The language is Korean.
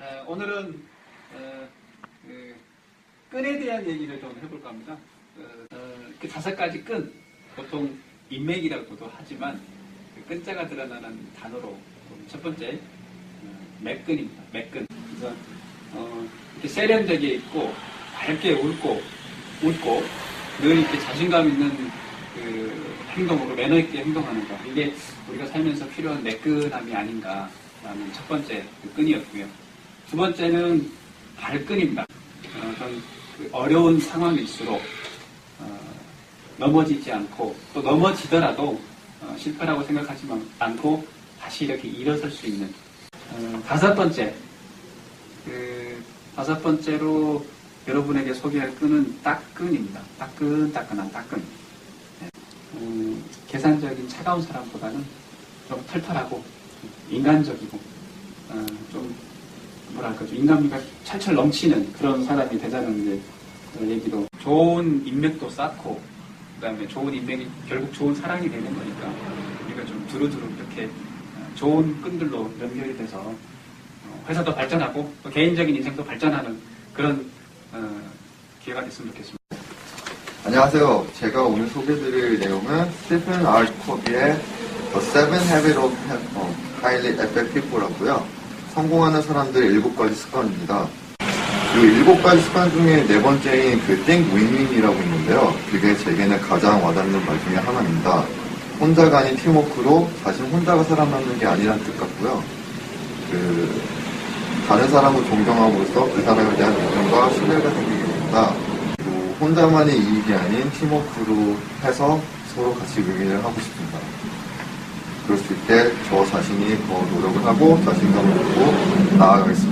에, 오늘은 어, 그 끈에 대한 얘기를 좀 해볼까 합니다. 어, 어, 그 다섯 가지 끈, 보통 인맥이라고도 하지만 그 끈자가 드러나는 단어로 첫 번째 어, 맥끈입니다. 맥끈. 그래서 어, 이렇게 세련되게 있고 밝게 웃고 웃고 늘 이렇게 자신감 있는 그 행동으로 매너 있게 행동하는 것 이게 우리가 살면서 필요한 매끈함이 아닌가라는 첫 번째 그 끈이었고요. 두 번째는 발끈입니다. 어, 그 어려운 상황일수록 어, 넘어지지 않고 또 넘어지더라도 어, 실패라고 생각하지 않고 다시 이렇게 일어설 수 있는 어, 다섯 번째 그 다섯 번째로 여러분에게 소개할 끈은 따끈입니다. 따끈 따끈한 따끈. 네. 음, 계산적인 차가운 사람보다는 좀 털털하고 인간적이고 어, 좀 뭐랄까 좀 인간미가 철철 넘치는 그런 사람이 되자는 이제 얘기도 좋은 인맥도 쌓고 그다음에 좋은 인맥이 결국 좋은 사랑이 되는 거니까 우리가 좀 두루두루 이렇게 어, 좋은 끈들로 연결이 돼서 어, 회사도 발전하고 또 개인적인 인생도 발전하는 그런 어, 기회가 됐으면 좋겠습니다. 안녕하세요. 제가 오늘 소개드릴 내용은 스티븐 R. 코비의 The Seven Habits of Highly Effective People라고요. 성공하는 사람들의 일곱 가지 습관입니다. 그 일곱 가지 습관 중에 네 번째인 그 Think Win-Win이라고 있는데요. 그게 제게는 가장 와닿는 말 중에 하나입니다. 혼자가 아닌 팀워크로 자신 혼자가 살아남는 게 아니란 뜻 같고요. 그 다른 사람을 존경함으로써 그 사람에 대한 인정과 신뢰가 생기게 됩니다. 그리고 혼자만의 이익이 아닌 팀워크로 해서 서로 같이 의미를 하고 싶습니다. 그럴 수 있게 저 자신이 더 노력을 하고 자신감을 갖고 수